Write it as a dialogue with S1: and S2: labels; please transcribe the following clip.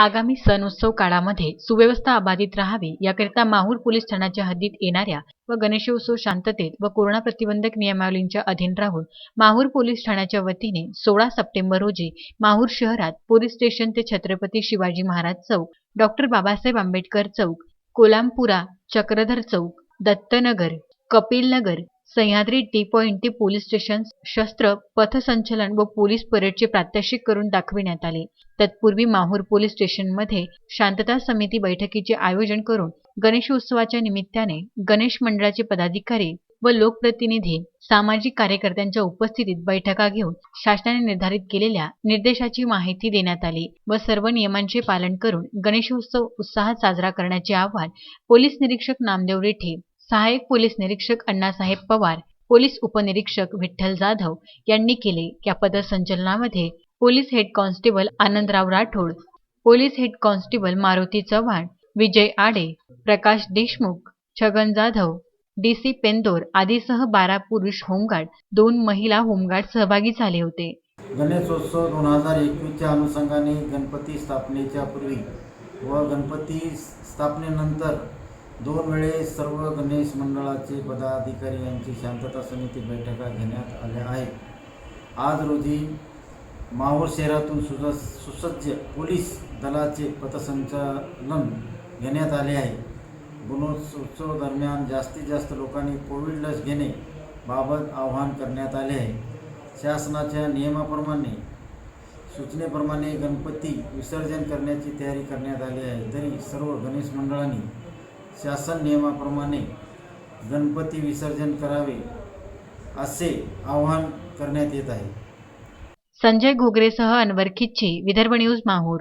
S1: आगामी सण उत्सव काळामध्ये सुव्यवस्था अबाधित राहावी याकरिता माहूर पोलीस ठाण्याच्या हद्दीत येणाऱ्या व गणेशोत्सव शांततेत व कोरोना प्रतिबंधक नियमावलींच्या अधीन राहून माहूर पोलीस ठाण्याच्या वतीने सोळा सप्टेंबर रोजी माहूर शहरात पोलीस स्टेशन ते छत्रपती शिवाजी महाराज चौक डॉक्टर बाबासाहेब आंबेडकर चौक कोलामपुरा चक्रधर चौक दत्तनगर कपिलनगर सह्याद्री टी पॉइंट ते पोलीस स्टेशन शस्त्र पथसंचलन व पोलीस परेडचे प्रात्यक्षिक करून दाखविण्यात आले. तत्पूर्वी माहूर पोलीस स्टेशनमध्ये शांतता समिती बैठकीचे आयोजन करून गणेशोत्सवाच्या निमित्ताने गणेश मंडळाचे पदाधिकारी व लोकप्रतिनिधी सामाजिक कार्यकर्त्यांच्या उपस्थितीत बैठका घेऊन शासनाने निर्धारित केलेल्या निर्देशाची माहिती देण्यात आली व सर्व नियमांचे पालन करून गणेशोत्सव उत्साहात साजरा करण्याचे आवाहन पोलीस निरीक्षक नामदेव रेठे सहाय्यक पोलीस निरीक्षक अण्णासाहेब पवार पोलीस उपनिरीक्षक विठ्ठल जाधव यांनी केले. या पदसंचलनामध्ये police head constable Anandrao Rathod police head constable Maruti Chavan Vijay Ade Prakash Deshmukh Chhagan Jadhav D C Pendor आदीसह बारा पुरुष होमगार्ड दोन महिला होमगार्ड सहभागी झाले होते.
S2: गणेशोत्सव दोन हजार एकवीसच्या अनुषंगाने गणपती स्थापनेच्या पूर्वी व गणपती स्थापनेनंतर दोन वेळेस सर्व गणेश मंडळाचे पदाधिकारी यांची शांतता समिती बैठका घेण्यात आल्या आहेत. आज रोजी माहूर शहरातून सुज सुसज्ज पोलीस दलाचे पथसंचलन घेण्यात आले आहे. गुणोत्सव दरम्यान जास्तीत जास्त लोकांनी कोविड लस घेणे बाबत आवाहन करण्यात आले आहे. शासनाच्या नियमाप्रमाणे सूचनेप्रमाणे गणपती विसर्जन करण्याची तयारी करण्यात आली आहे. तरी सर्व गणेश मंडळांनी शासन नियमाप्रमाणे गणपती विसर्जन करावे असे आवाहन करण्यात येत आहे.
S1: संजय घोगरेसह अनवर खिच्ची विदर्भ न्यूज माहूर.